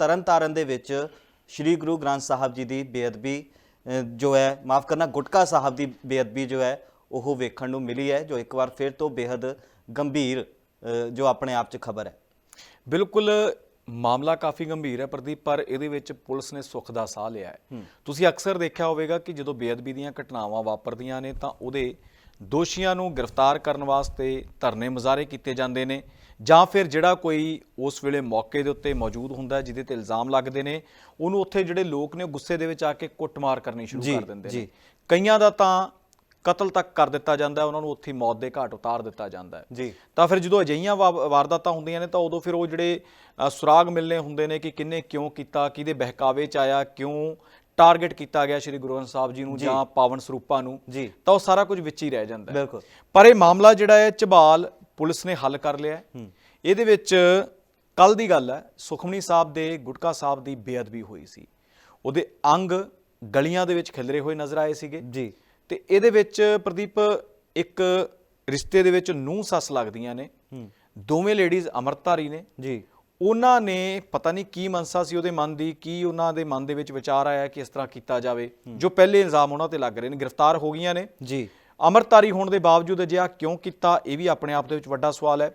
ਤਰਨਤਾਰਨ ਦੇ ਵਿੱਚ ਸ੍ਰੀ ਗੁਰੂ ਗ੍ਰੰਥ ਸਾਹਿਬ ਜੀ ਦੀ ਬੇਅਦਬੀ ਜੋ ਹੈ ਮਾਫ ਕਰਨਾ ਗੁਟਕਾ ਸਾਹਿਬ ਦੀ ਬੇਅਦਬੀ ਜੋ ਹੈ ਉਹ ਵੇਖਣ ਨੂੰ ਮਿਲੀ ਹੈ ਜੋ ਇੱਕ ਵਾਰ ਫਿਰ ਤੋਂ ਬੇहद ਗੰਭੀਰ ਜੋ ਆਪਣੇ ਆਪ 'ਚ ਖਬਰ ਹੈ। ਬਿਲਕੁਲ ਮਾਮਲਾ ਕਾਫੀ ਗੰਭੀਰ ਹੈ ਪ੍ਰਦੀਪ ਪਰ ਇਹਦੇ ਵਿੱਚ ਪੁਲਿਸ ਨੇ ਸੁੱਖ ਦਾ ਸਾਹ ਲਿਆ ਹੈ। ਤੁਸੀਂ ਅਕਸਰ ਦੇਖਿਆ ਹੋਵੇਗਾ ਕਿ ਜਦੋਂ ਬੇਅਦਬੀ ਦੀਆਂ ਘਟਨਾਵਾਂ ਵਾਪਰਦੀਆਂ ਨੇ ਤਾਂ ਉਹਦੇ ਦੋਸ਼ੀਆਂ ਨੂੰ ਗ੍ਰਿਫਤਾਰ ਕਰਨ ਵਾਸਤੇ ਧਰਨੇ ਮੁਜ਼ਾਹਰੇ ਕੀਤੇ ਜਾਂਦੇ ਨੇ ਜਾਂ ਫਿਰ ਜਿਹੜਾ ਕੋਈ ਉਸ ਵੇਲੇ ਮੌਕੇ ਦੇ ਉੱਤੇ ਮੌਜੂਦ ਹੁੰਦਾ ਜਿਹਦੇ ਤੇ ਇਲਜ਼ਾਮ ਲੱਗਦੇ ਨੇ ਉਹਨੂੰ ਉੱਥੇ ਜਿਹੜੇ ਲੋਕ ਨੇ ਉਹ ਗੁੱਸੇ ਦੇ ਵਿੱਚ ਆ ਕੇ ਕੁੱਟਮਾਰ ਕਰਨੀ ਸ਼ੁਰੂ ਕਰ ਦਿੰਦੇ ਨੇ। ਕਈਆਂ ਦਾ ਤਾਂ ਕਤਲ ਤੱਕ ਕਰ ਦਿੱਤਾ ਜਾਂਦਾ ਉਹਨਾਂ ਨੂੰ ਉੱਥੇ ਮੌਤ ਦੇ ਘਾਟ ਉਤਾਰ ਦਿੱਤਾ ਜਾਂਦਾ ਹੈ। ਜੀ। ਤਾਂ ਫਿਰ ਜਦੋਂ ਅਜਈਆਂ ਵਾਰਦਾਤਾਂ ਹੁੰਦੀਆਂ ਨੇ ਤਾਂ ਉਦੋਂ ਫਿਰ ਉਹ ਜਿਹੜੇ ਸੁਰਾਗ ਮਿਲਨੇ ਹੁੰਦੇ ਨੇ ਕਿ ਕਿੰਨੇ ਕਿਉਂ ਕੀਤਾ ਕਿਹਦੇ ਬਹਿਕਾਵੇ ਚ ਆਇਆ ਕਿਉਂ ਟਾਰਗੇਟ ਕੀਤਾ ਗਿਆ ਸ੍ਰੀ ਗੁਰੂ ਗ੍ਰੰਥ ਸਾਹਿਬ ਜੀ ਨੂੰ ਜਾਂ। ਪਾਵਨ ਸਰੂਪਾਂ ਨੂੰ ਜੀ। ਤਾਂ ਉਹ ਸਾਰਾ ਕੁਝ ਵਿੱਚ ਹੀ ਰਹਿ ਜਾਂਦਾ ਹੈ। ਬਿਲਕੁਲ। ਪਰ ਇਹ ਮਾਮਲਾ ਜਿਹੜਾ ਹੈ ਝਬਾਲ ਪੁਲਿਸ ਨੇ ਹੱਲ ਕਰ ਲਿਆ। ਇਹਦੇ ਵਿੱਚ ਕੱਲ ਦੀ ਗੱਲ ਹੈ ਸੁਖਮਨੀ ਸਾਹਿਬ ਦੇ ਗੁਟਕਾ ਸਾਹਿਬ ਦੀ ਬੇਅਦਬੀ ਹੋਈ ਸੀ। ਉਹਦੇ ਅੰਗ ਗਲੀਆਂ ਦੇ ਵਿੱਚ ਖਿਲਰੇ ਹੋਏ ਨਜ਼ਰ ਆਏ ਸੀਗੇ। ਜੀ। ਤੇ ਇਹਦੇ ਵਿੱਚ ਪ੍ਰਦੀਪ ਇੱਕ ਰਿਸ਼ਤੇ ਦੇ ਵਿੱਚ ਨੂੰਹ ਸੱਸ ਲੱਗਦੀਆਂ ਨੇ। ਦੋਵੇਂ ਲੇਡੀਜ਼ ਅਮਰਤਾਰੀ ਨੇ। ਜੀ। ਉਹਨਾਂ ਨੇ ਪਤਾ ਨਹੀਂ ਕੀ ਮਨਸਾ ਸੀ ਉਹਦੇ ਮਨ ਦੀ ਕੀ ਉਹਨਾਂ ਦੇ ਮਨ ਦੇ ਵਿੱਚ ਵਿਚਾਰ ਆਇਆ ਕਿ ਇਸ ਤਰ੍ਹਾਂ ਕੀਤਾ ਜਾਵੇ ਜੋ ਪਹਿਲੇ ਇਲਜ਼ਾਮ ਉਹਨਾਂ ਤੇ ਲੱਗ ਰਹੇ ਨੇ ਗ੍ਰਿਫਤਾਰ ਹੋ ਗਈਆਂ ਨੇ। ਜੀ। ਅਮਰਤਾਰੀ ਹੋਣ ਦੇ ਬਾਵਜੂਦ ਅਜਿਹਾ ਕਿਉਂ ਕੀਤਾ ਇਹ ਵੀ ਆਪਣੇ ਆਪ ਦੇ ਵਿੱਚ ਵੱਡਾ ਸਵਾਲ ਹੈ।